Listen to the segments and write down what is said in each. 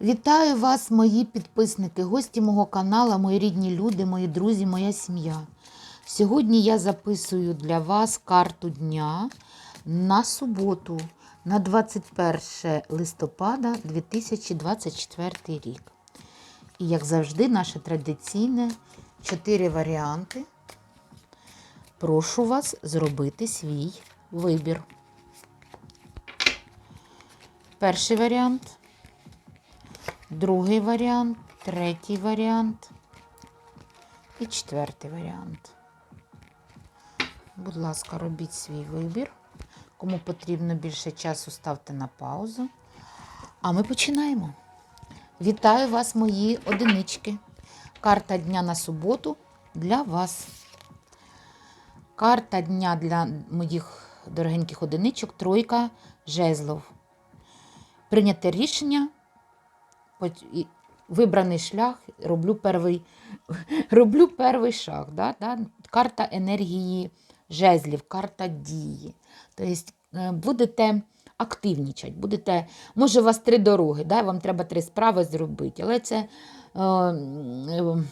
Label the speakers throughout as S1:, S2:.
S1: Вітаю вас, мої підписники, гості мого каналу, мої рідні люди, мої друзі, моя сім'я. Сьогодні я записую для вас карту дня на суботу, на 21 листопада 2024 рік. І, як завжди, наше традиційне чотири варіанти. Прошу вас зробити свій вибір. Перший варіант. Другий варіант, третій варіант і четвертий варіант. Будь ласка, робіть свій вибір. Кому потрібно більше часу, ставте на паузу. А ми починаємо. Вітаю вас, мої одинички. Карта дня на суботу для вас. Карта дня для моїх дорогеньких одиничок тройка жезлов. Прийняте рішення вибраний шлях, роблю перший, роблю перший шаг. Да? Да? Карта енергії жезлів, карта дії. Тобто е, будете активнічати, будете, може, у вас три дороги, да? вам треба три справи зробити, але це е, е,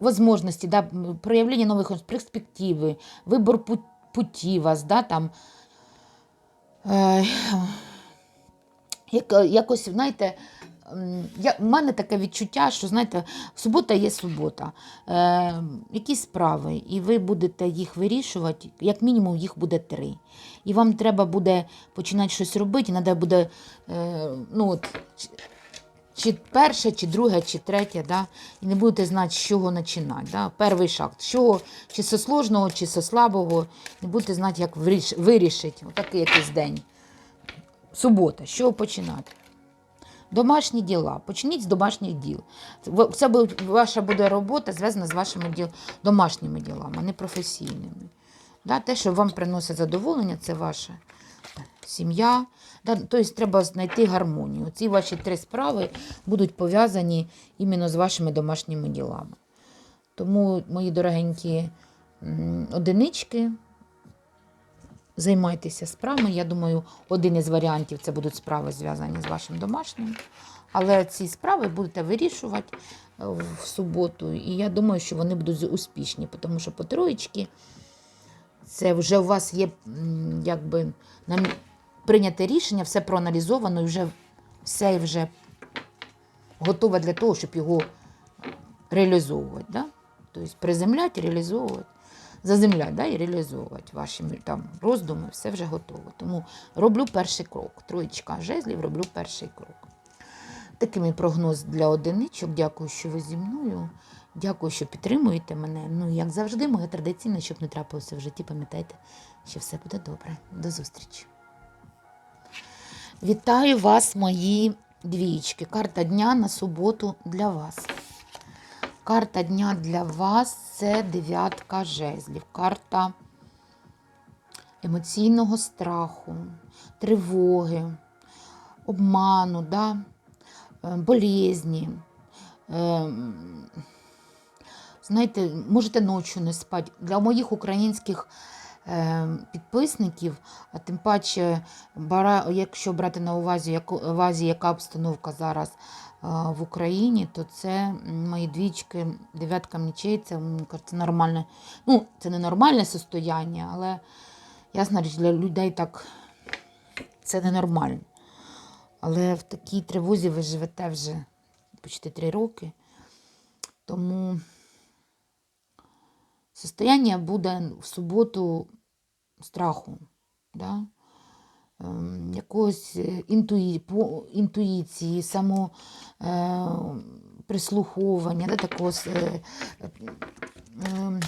S1: возможності, да? проявлення нових перспективи, вибор пу- путі вас, да? там, як, якось, знаєте, я, в мене таке відчуття, що знаєте, субота є субота. Е, якісь справи, і ви будете їх вирішувати, як мінімум їх буде три. І вам треба буде починати щось робити, і треба буде е, ну, от, чи- чи перше, чи друге, чи третє, да? і не будете знати, з чого починати. Да? Перший шаг. З чого, чи со сложного, чи со слабого, не будете знати, як вирішити. Отакий якийсь день. Субота, чого починати? Домашні діла. Почніть з домашніх діл. Це ваша буде робота зв'язана з вашими діл, домашніми ділами, а не професійними. Да, те, що вам приносить задоволення, це ваша сім'я. Да, тобто треба знайти гармонію. Ці ваші три справи будуть пов'язані іменно з вашими домашніми ділами. Тому, мої дорогенькі одинички, займайтеся справами. Я думаю, один із варіантів це будуть справи зв'язані з вашим домашнім. Але ці справи будете вирішувати е, в суботу. І я думаю, що вони будуть успішні, тому що по троєчки це вже у вас є якби нам прийняте рішення, все проаналізовано і вже все вже готове для того, щоб його реалізовувати. Да? Тобто приземляти, реалізовувати, заземляти да? і реалізовувати ваші там, роздуми, все вже готово. Тому роблю перший крок. Троєчка жезлів, роблю перший крок. Такий мій прогноз для одиничок. Дякую, що ви зі мною. Дякую, що підтримуєте мене. Ну, як завжди, моє традиційне, щоб не трапилося в житті, пам'ятайте, що все буде добре. До зустрічі. Вітаю вас, мої двічки. Карта дня на суботу для вас. Карта дня для вас це дев'ятка жезлів. Карта емоційного страху, тривоги, обману, да? е, болезні. Е, Знаєте, можете ночі не спати. Для моїх українських е, підписників, а тим паче, якщо брати на увазі, увазі, яка обстановка зараз в Україні, то це мої двічки, дев'ятка мечей, це, кажеться, нормальне. Ну, це не нормальне состояння, але ясна річ, для людей так це ненормально. Але в такій тривозі ви живете вже почти три роки. Тому состояння буде в суботу страху, да? Ем, якогось е, інтуї, інтуїції, само е, да? такого е, е,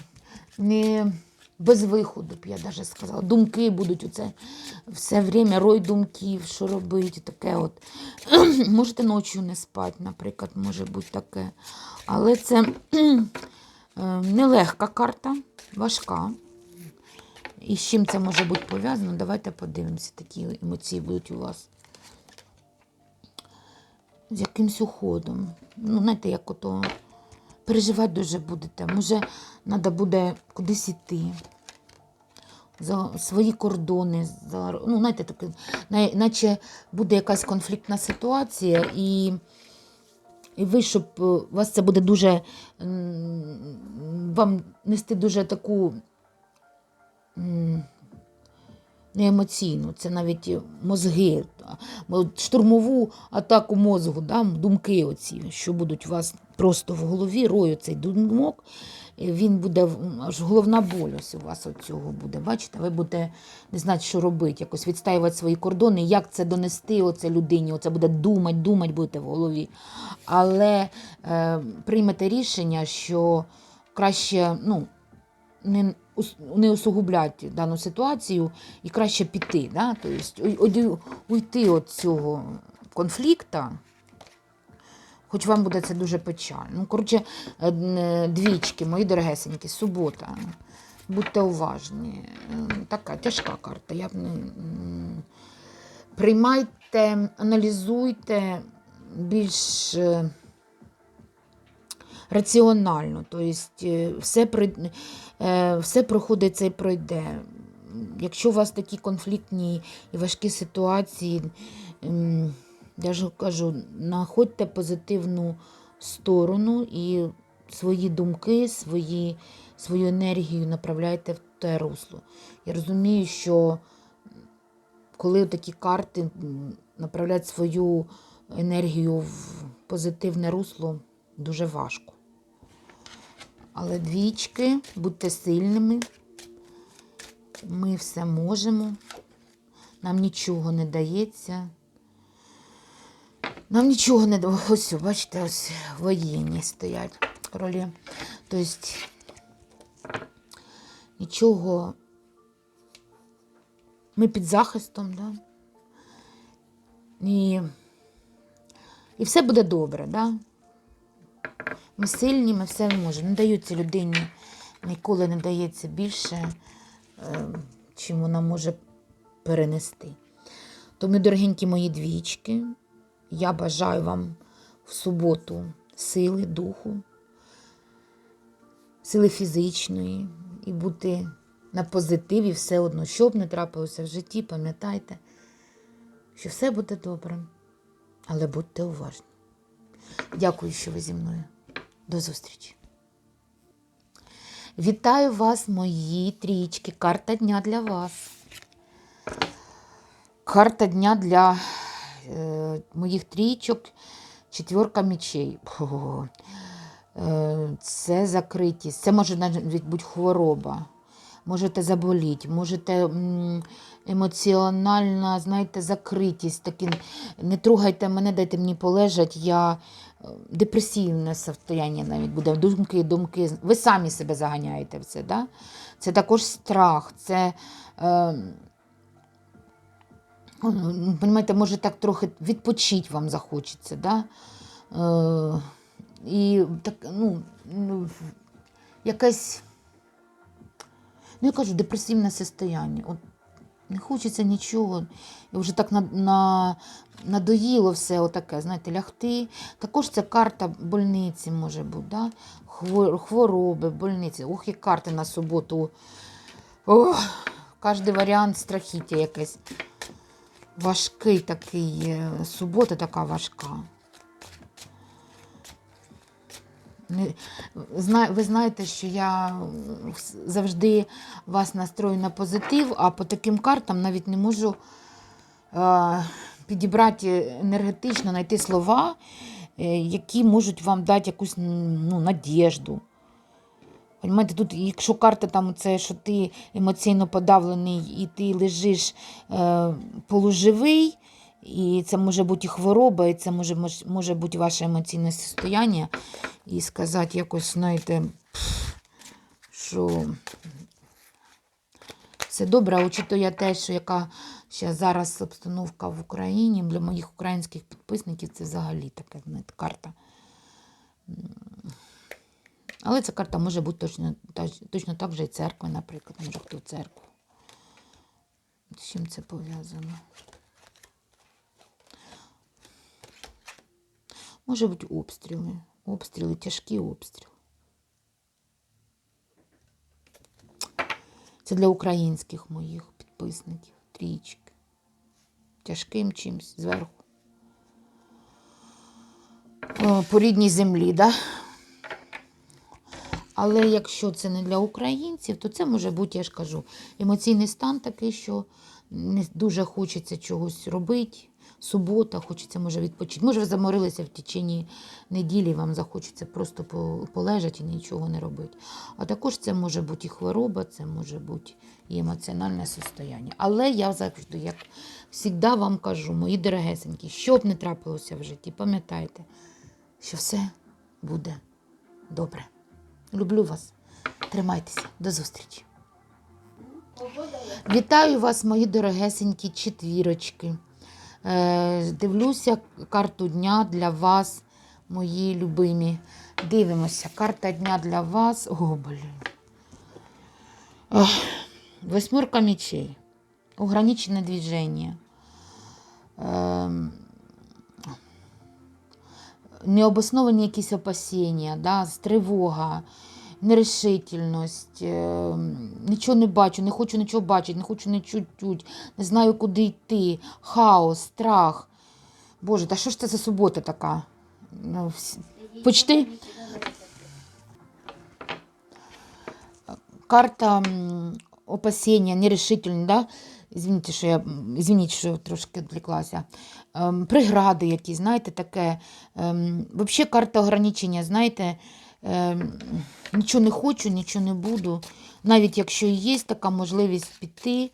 S1: не без виходу, б я навіть сказала. Думки будуть оце все время рой думків, що робити, таке от. Можете ночі не спати, наприклад, може бути таке. Але це е, нелегка карта, важка. І з чим це може бути пов'язано? Давайте подивимося, такі емоції будуть у вас. З якимсь уходом. Ну, знаєте, як ото переживати дуже будете. Може, треба буде кудись іти. за свої кордони, за, ну, знаєте, таке, наче буде якась конфліктна ситуація, і, і ви, щоб е, у вас це буде дуже вам нести дуже таку не емоційну, це навіть мозги, штурмову атаку мозку, да, думки оці, що будуть у вас просто в голові, рою цей думок, він буде, аж головна боль ось у вас от цього буде. Бачите, ви будете не знати, що робити, якось відстаювати свої кордони, як це донести оце людині, оце буде думати, думати будете в голові. Але е, приймете рішення, що краще, ну, не, не усугубляти дану ситуацію і краще піти. Да? Тобто, уйти від цього конфлікту, хоч вам буде це дуже печально. Ну, коротше, е, двічки, мої дорогесенькі, субота. Будьте уважні. Е, Така тяжка карта. Я. Приймайте, аналізуйте більш. Раціонально. Тобто е, все, при- е, все проходить це і пройде. Якщо у вас такі конфліктні і важкі ситуації, я ж кажу, знаходьте позитивну сторону і свої думки, свої, свою енергію направляйте в те русло. Я розумію, що коли такі карти направляють свою енергію в позитивне русло, дуже важко. Але двічки, будьте сильними. Ми все можемо. Нам нічого не дається. Нам нічого не дається. Ось, бачите, ось воєнні стоять королі. Тобто нічого. Ми під захистом, да? І, і все буде добре, да? Ми сильні, ми все можемо. Не дається людині, ніколи не дається більше, е, чим вона може перенести. Тому, дорогенькі мої двічки, я бажаю вам в суботу сили духу, сили фізичної і бути на позитиві все одно, що б не трапилося в житті, пам'ятайте, що все буде добре, але будьте уважні. Дякую, що ви зі мною. До зустрічі. Вітаю вас, мої трічки. Карта дня для вас. Карта дня для е, моїх трічок. Четверка мечей. Ого. Е, це закритість. Це може навіть бути хвороба. Можете заболіти, можете емоціональна, знаєте, закритість. Такі, не трогайте мене, дайте мені полежать. Я депресивне состояние навіть буде. Думки, думки. Ви самі себе заганяєте в це. Да? Це також страх. Це, е, ну, Понимаєте, може так трохи відпочити вам захочеться. Да? Е, і так, ну, ну, якась, ну я кажу, депресивне состояние. От не хочеться нічого. І вже так на, на, надоїло все отаке, знаєте, лягти. Також це карта больниці може бути, да? Хвороби, больниці. Ох, і карти на суботу. Ох, кожен варіант страхіття якесь. Важкий такий, е, субота така важка. Ви знаєте, що я завжди вас настрою на позитив, а по таким картам навіть не можу е, підібрати енергетично, знайти слова, е, які можуть вам дати якусь ну, надіжду. Понимаєте, тут, якщо карта там це, що ти емоційно подавлений і ти лежиш е, полуживий, і це може бути хвороба, і це може, може бути ваше емоційне состояння, і сказати якось, знаєте, що все добре, учитує те, що яка ще зараз обстановка в Україні для моїх українських підписників, це взагалі така знаєте, карта. Але ця карта може бути точно, точно так же і церква, наприклад. Може хто в церкву. З чим це пов'язано? Може бути обстріли. Обстріли, тяжкі обстріли. Це для українських моїх підписників. Трічки. Тяжким чимсь зверху. О, по рідній землі, да? Але якщо це не для українців, то це може бути, я ж кажу, емоційний стан такий, що не дуже хочеться чогось робити. Субота, хочеться, може, відпочити. Може, ви заморилися в течение неділі, вам захочеться просто по- полежати і нічого не робити. А також це може бути і хвороба, це може бути і емоціональне состояння. Але я завжди, як завжди вам кажу, мої дорогесенькі, що б не трапилося в житті, пам'ятайте, що все буде добре. Люблю вас. Тримайтеся. До зустрічі. Вітаю вас, мої дорогесенькі четвірочки. Е, дивлюся карту дня для вас, мої любимі. Дивимося, карта дня для вас. О, блін. Восьмерка мечей. Ограниченное движение. Ем, необосновані якісь опасіння, да, тривога, нерешительність, е, нічого не бачу, не хочу нічого бачити, не хочу нічого чуть-чуть, не знаю, куди йти, хаос, страх. Боже, та що ж це за субота така? Ну, Почти карта м, опасения, нерешительность, да? Извините, що я, извините, що трошки відвлеклася. Ем, пригради якісь, знаєте, таке. Ем, Взагалі карта ограничення, знаєте, ем, нічого не хочу, нічого не буду. Навіть якщо є така можливість піти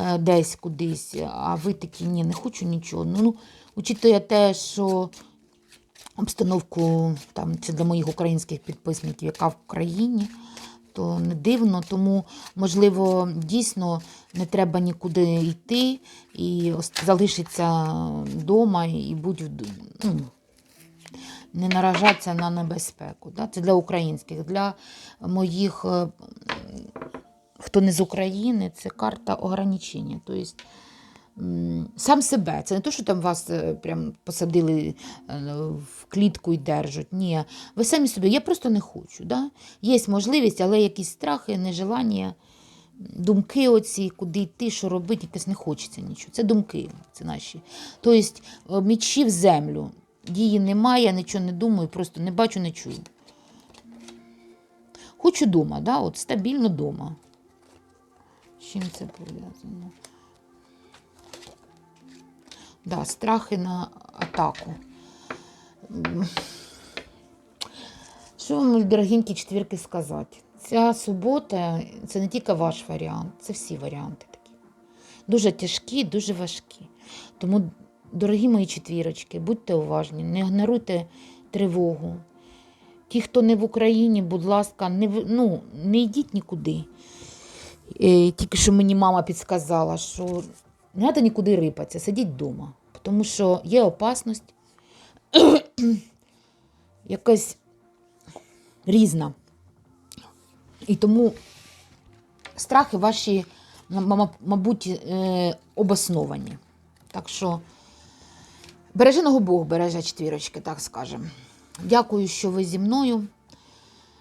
S1: е, десь кудись, а ви такі, ні, не хочу нічого. Ну, ну учитує те, що обстановку там, це для моїх українських підписників, яка в Україні, то не дивно, тому, можливо, дійсно не треба нікуди йти і залишитися вдома і будь ну, не наражатися на небезпеку. Да? Це для українських, для моїх, е, хто не з України, це карта ограничення. Тобто, сам себе. Це не то, що там вас е, прям посадили е, в клітку і держать. Ні, ви самі собі, я просто не хочу. Да? Є можливість, але якісь страхи, нежелання, думки оці, куди йти, що робити, якось не хочеться нічого. Це думки, це наші. Тобто, мічі в землю. Дії немає, я нічого не думаю, просто не бачу, не чую. Хочу дома, да? от стабільно дома. З чим це пов'язано? Да, страхи на атаку. Що вам, дорогенькі четвірки, сказати? Ця субота це не тільки ваш варіант, це всі варіанти такі. Дуже тяжкі, дуже важкі. Тому, дорогі мої четвірочки, будьте уважні, не ігноруйте тривогу. Ті, хто не в Україні, будь ласка, не, ну, не йдіть нікуди. Е, Тільки що мені мама підсказала, що не треба нікуди рипатися, сидіть вдома. Тому що є опасність якась різна. І тому страхи ваші, мабуть, е, обосновані. Так що береженого Бог береже четвірочки, так скажемо. Дякую, що ви зі мною.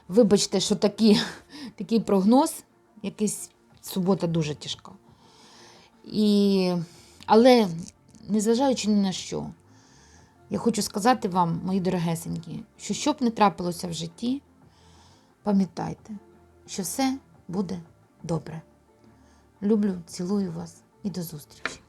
S1: Вибачте, що такі, такий прогноз, якийсь субота дуже тяжка. І... Але незважаючи ні на що, я хочу сказати вам, мої дорогесенькі, що що б не трапилося в житті, пам'ятайте, що все буде добре. Люблю, цілую вас і до зустрічі.